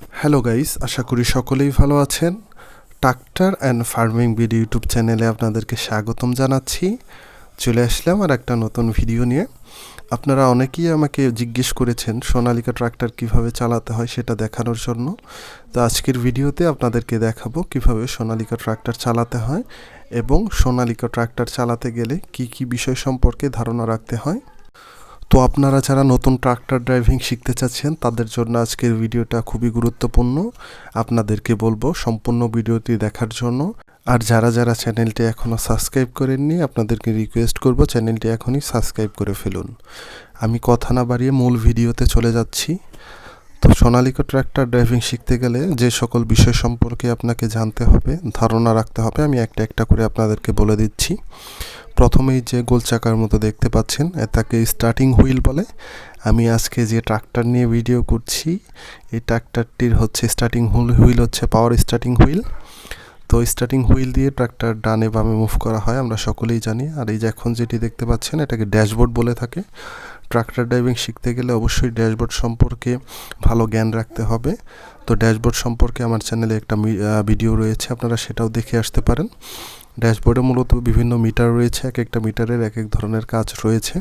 Hello guys আশা করি সকলেই ভালো আছেন। Tractor and farming video YouTube চ্যানেলে আপনাদেরকে স্বাগতম জানাচ্ছি। চলে আসলাম আর একটা নতুন ভিডিও নিয়ে। আপনারা অনেকেই আমাকে জিজ্ঞেস করেছেন, সোনালিকা ট্রাক্টর কীভাবে চালাতে হয় সেটা দেখানোর জন্য। তো আজকের ভিডিওতে আপনাদেরকে দেখাবো কীভাবে সোনালিকা ট্রাক্টর চালাতে হয় এবং সোনালিকা ট্রাক্টর চালাতে গেলে কি কি বিষয় সম্পর্কে ধারণা রাখতে হয়। তো আপনারা যারা নতুন ট্রাক্টর ড্রাইভিং শিখতে চাচ্ছেন, তাদের জন্য আজকের ভিডিওটা খুবই গুরুত্বপূর্ণ। আপনাদেরকে বলব সম্পূর্ণ ভিডিওটি দেখার জন্য। আর যারা যারা চ্যানেলটি এখনও সাবস্ক্রাইব করেননি, আপনাদেরকে রিকোয়েস্ট করব চ্যানেলটি এখনই সাবস্ক্রাইব করে ফেলুন। আমি কথা না বাড়িয়ে মূল ভিডিওতে চলে যাচ্ছি। তো সোনালিকা ট্র্যাক্টর ড্রাইভিং শিখতে গেলে যে সকল বিষয় সম্পর্কে আপনাকে জানতে হবে, ধারণা রাখতে হবে, আমি একটা একটা করে আপনাদেরকে বলে দিচ্ছি। প্রথমেই যে গোল চাকার মতো দেখতে পাচ্ছেন তাকে স্টার্টিং হুইল বলে। আমি আজকে যে ট্রাক্টর নিয়ে ভিডিও করছি, এই ট্রাক্টরটির হচ্ছে স্টার্টিং হুইল হুইল হচ্ছে পাওয়ার স্টার্টিং হুইল তো স্টার্টিং হুইল দিয়ে ট্রাক্টর ডানে বামে মুভ করা হয়, আমরা সকলেই জানি। আর এই যে এখন যেটি দেখতে পাচ্ছেন, এটাকে ড্যাশবোর্ড বলে থাকে। ট্রাক্টর ড্রাইভিং শিখতে গেলে অবশ্যই ড্যাশবোর্ড সম্পর্কে ভালো জ্ঞান রাখতে হবে। তো ড্যাশবোর্ড সম্পর্কে আমার চ্যানেলে একটা ভিডিও রয়েছে, আপনারা সেটাও দেখে আসতে পারেন। ড্যাশবোর্ডে মূলত বিভিন্ন মিটার রয়েছে, এক একটা মিটারের এক এক ধরনের কাজ রয়েছে।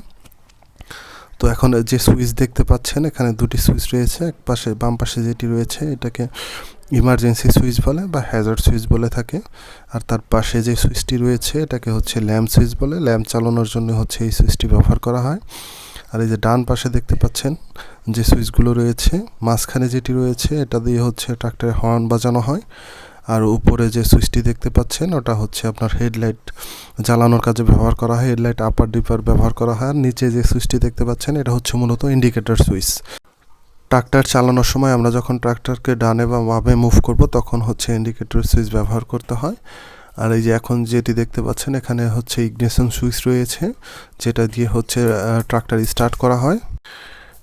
তো এখন যে সুইচ দেখতে পাচ্ছেন, এখানে দুটি সুইচ রয়েছে, এক পাশে, বাম পাশে যেটি রয়েছে, এটাকে ইমার্জেন্সি সুইচ বলে বা হ্যাজার্ড সুইচ বলে থাকে। আর তার পাশে যে সুইচটি রয়েছে, এটাকে হচ্ছে ল্যাম্প সুইচ বলে। ল্যাম্প চালানোর জন্য হচ্ছে এই সুইচটি ব্যবহার করা হয়। আর এই যে ডান পাশে দেখতে পাচ্ছেন যে সুইচগুলো রয়েছে, মাঝখানে যেটি রয়েছে, এটা দিয়ে হচ্ছে ট্রাক্টরের হর্ন বাজানো হয়। আর উপরে যে সুইচটি দেখতে পাচ্ছেন, ওটা হচ্ছে আপনার হেডলাইট জ্বালানোর কাজে ব্যবহার করা হয়, হেডলাইট আপার ডিপার ব্যবহার করা হয়। আর নিচে যে সুইচটি দেখতে পাচ্ছেন, এটা হচ্ছে মূলত ইন্ডিকেটর সুইচ। ট্রাক্টর চালানোর সময় আমরা যখন ট্রাক্টরকে ডানে বা বামে মুভ করব, তখন হচ্ছে ইন্ডিকেটর সুইচ ব্যবহার করতে হয়। আর এই যে এখন যেটি দেখতে পাচ্ছেন, এখানে হচ্ছে ইগনিশন সুইচ রয়েছে, যেটা দিয়ে হচ্ছে ট্রাক্টর স্টার্ট করা হয়।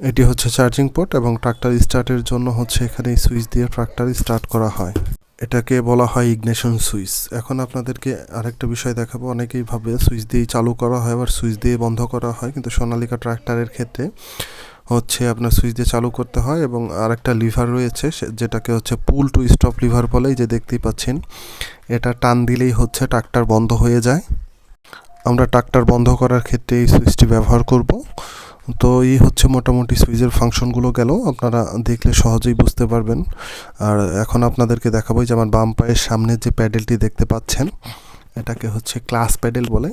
এটি হচ্ছে চার্জিং পোর্ট এবং ট্রাক্টর স্টার্টের জন্য হচ্ছে এখানে সুইচ দিয়ে ট্রাক্টর স্টার্ট করা হয়। এটাকে বলা হয় ইগনেশন সুইচ। এখন আপনাদেরকে আরেকটা বিষয় দেখাবো। অনেকেই ভাবে সুইচ দিয়েই চালু করা হয় আবার সুইচ দিয়ে বন্ধ করা হয়, কিন্তু সোনালিকা ট্রাক্টরের ক্ষেত্রে হচ্ছে আপনার সুইচ দিয়ে চালু করতে হয় এবং আরেকটা লিভার রয়েছে যেটাকে হচ্ছে পুল টু স্টপ লিভার বলেই যে দেখতেই পাচ্ছেন। এটা টান দিলেই হচ্ছে ট্রাক্টর বন্ধ হয়ে যায়। আমরা ট্রাক্টর বন্ধ করার ক্ষেত্রে এই সুইচটি ব্যবহার করব। তো এই হচ্ছে মোটামুটি সুইচের ফাংশনগুলো গেল। আপনারা দেখলে সহজেই বুঝতে পারবেন। আর এখন আপনাদেরকে দেখাবো যে আমার বাম পায়ের সামনের যে প্যাডেলটি দেখতে পাচ্ছেন, এটাকে হচ্ছে ক্লাস প্যাডেল বলে।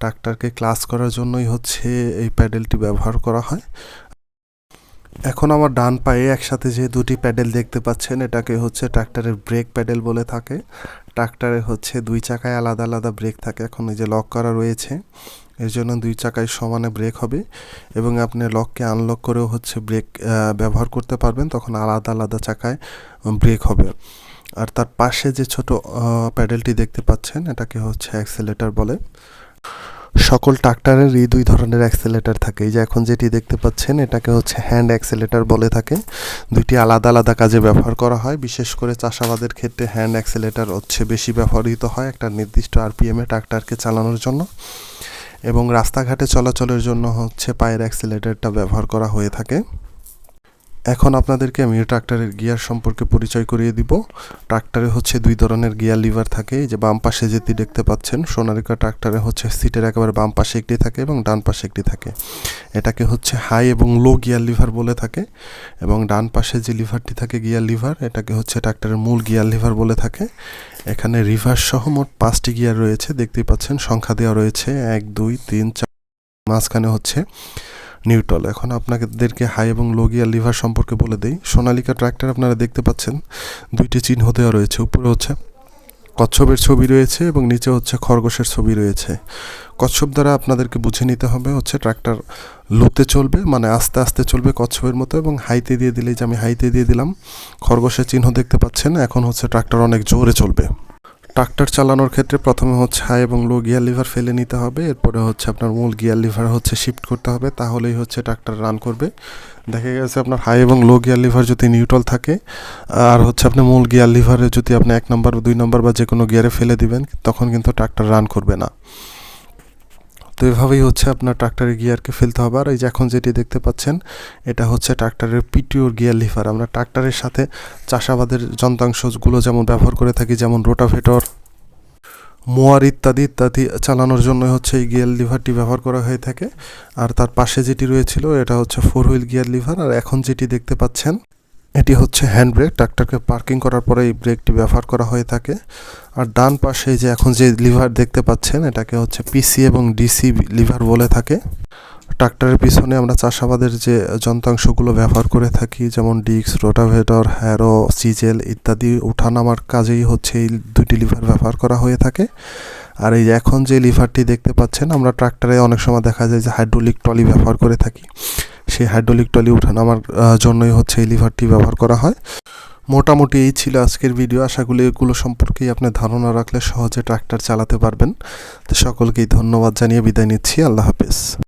ট্রাক্টরকে ক্লাস করার জন্যই হচ্ছে এই প্যাডেলটি ব্যবহার করা হয়। এখন আমার ডান পায়ে একসাথে যে দুটি প্যাডেল দেখতে পাচ্ছেন, এটাকে হচ্ছে ট্রাক্টরের ব্রেক প্যাডেল বলে থাকে। ট্রাক্টরে হচ্ছে দুই চাকায় আলাদা আলাদা ব্রেক থাকে। এখন এই যে লক করা রয়েছে, এর জন্য দুই চাকায় সমানে ব্রেক হবে এবং আপনি লককে আনলক করেও হচ্ছে ব্রেক ব্যবহার করতে পারবেন। তখন আলাদা আলাদা চাকায় ব্রেক হবে। আর তার পাশে যে ছোট প্যাডেলটি দেখতে পাচ্ছেন, এটাকে হচ্ছে অ্যাক্সেলেটার বলে। সকল ট্রাক্টরেরই দুই ধরনের অ্যাক্সেলেটার থাকে। এই যে এখন যেটি দেখতে পাচ্ছেন, এটাকে হচ্ছে হ্যান্ড অ্যাক্সেলেটার বলে থাকে। দুইটি আলাদা আলাদা কাজে ব্যবহার করা হয়। বিশেষ করে চাষাবাদের ক্ষেত্রে হ্যান্ড অ্যাক্সেলেটার হচ্ছে বেশি ব্যবহৃত হয় একটা নির্দিষ্ট আরপিএমে ট্রাক্টরকে চালানোর জন্য। এবং রাস্তাঘাটে চলাচলের জন্য হচ্ছে পায়ের অ্যাক্সেলেটারটা ব্যবহার করা হয়ে থাকে। এখন আপনাদেরকে আমি ট্রাক্টরের গিয়ার সম্পর্কে পরিচয় করিয়ে দিব। ট্রাক্টরে হচ্ছে দুই ধরনের গিয়ার লিভার থাকে যে বাম পাশে যেটি দেখতে পাচ্ছেন সোনালিকা ট্রাক্টরে হচ্ছে সিটের একেবারে বাম পাশে একটি থাকে এবং ডান পাশে একটি থাকে। এটাকে হচ্ছে হাই এবং লো গিয়ার লিভার বলে থাকে এবং ডান পাশে যে লিভারটি থাকে গিয়ার লিভার, এটাকে হচ্ছে ট্রাক্টরের মূল গিয়ার লিভার বলে থাকে। এখানে রিভার সহ মোট পাঁচটি গিয়ার রয়েছে, দেখতেই পাচ্ছেন, সংখ্যা দেওয়া রয়েছে এক, দুই, তিন, চার, মাঝখানে হচ্ছে নিউট্রাল। এখন আপনাদেরকে হাই এবং লো গিয়ার লিভার সম্পর্কে বলে দেই। সোনালিকা ট্র্যাক্টর আপনারা দেখতে পাচ্ছেন। দুইটি চিহ্ন দেওয়া রয়েছে। উপরে হচ্ছে কচ্ছপের ছবি রয়েছে এবং নিচে হচ্ছে খরগোশের ছবি রয়েছে। কচ্ছপ দ্বারা আপনাদেরকে বুঝে নিতে হবে হচ্ছে ট্র্যাক্টর লোতে চলবে মানে আস্তে আস্তে চলবে কচ্ছপের মতো এবং হাইতে দিয়ে দিলেই যে আমি হাইতে দিয়ে দিলাম, খরগোশের চিহ্ন দেখতে পাচ্ছেন। এখন হচ্ছে ট্রাক্টর অনেক জোরে চলবে। ট্রাক্টর চালানোর ক্ষেত্রে প্রথমে হচ্ছে হাই এবং লো গিয়ার লিভার ফেলে নিতে হবে, এরপরে হচ্ছে আপনার মূল গিয়ার লিভার হচ্ছে শিফট করতে হবে, তাহলেই হচ্ছে ট্রাক্টর রান করবে। দেখা গেছে আপনার হাই এবং লো গিয়ার লিভার যদি নিউট্রাল থাকে, আর হচ্ছে আপনি মূল গিয়ার লিভারে যদি আপনি এক নম্বর দুই নম্বর বা যে কোনো গিয়ারে ফেলে দিবেন, তখন কিন্তু ট্রাক্টর রান করবে না। তো এভাবেই হচ্ছে আপনার ট্রাক্টরের গিয়ারকে ফেলতে হবে। আর এই যে এখন যেটি দেখতে পাচ্ছেন, এটা হচ্ছে ট্রাক্টরের পিটিওর গিয়ার লিভার আমরা ট্রাক্টরের সাথে চাষাবাদের যন্ত্রাংশগুলো যেমন ব্যবহার করে থাকি, যেমন রোটাভেটর মোয়ার ইত্যাদি ইত্যাদি চালানোর জন্য হচ্ছে এই গিয়ার লিভারটি ব্যবহার করা হয়ে থাকে। আর তার পাশে যেটি রয়েছিল, এটা হচ্ছে ফোর হুইল গিয়ার লিভার আর এখন যেটি দেখতে পাচ্ছেন এটি হচ্ছে হ্যান্ড ব্রেক। ট্রাক্টরকে পার্কিং করার পরে এই ব্রেকটি ব্যবহার করা হয়ে থাকে। আর ডান পাশে যে এখন যে লিভার দেখতে পাচ্ছেন, এটাকে হচ্ছে পিসি এবং ডিসি লিভার বলে থাকে। ট্রাক্টরের পিছনে আমরা চাষাবাদের যে যন্ত্রাংশগুলো ব্যবহার করে থাকি, যেমন ডিক্স রোটাভেটর, হ্যারো, সিজেল ইত্যাদি ওঠানামার কাজেই হচ্ছে এই দুটি লিভার ব্যবহার করা হয়ে থাকে। আর এই এখন যে লিভারটি দেখতে পাচ্ছেন, আমরা ট্রাক্টরে অনেক সময় দেখা যায় যে হাইড্রোলিক ট্রলি ব্যবহার করে থাকি। সেই হাইড্রোলিক টলি ওঠানামার আহ, জন্যই হচ্ছে এই লিভারটি ব্যবহার করা হয়। মোটামুটি এই ছিল আজকের ভিডিও আশা করি এগুলো সম্পর্কেই আপনি ধারণা রাখলে সহজে ট্রাক্টর চালাতে পারবেন। তো সকলকেই ধন্যবাদ জানিয়ে বিদায় নিচ্ছি। আল্লাহ হাফেজ।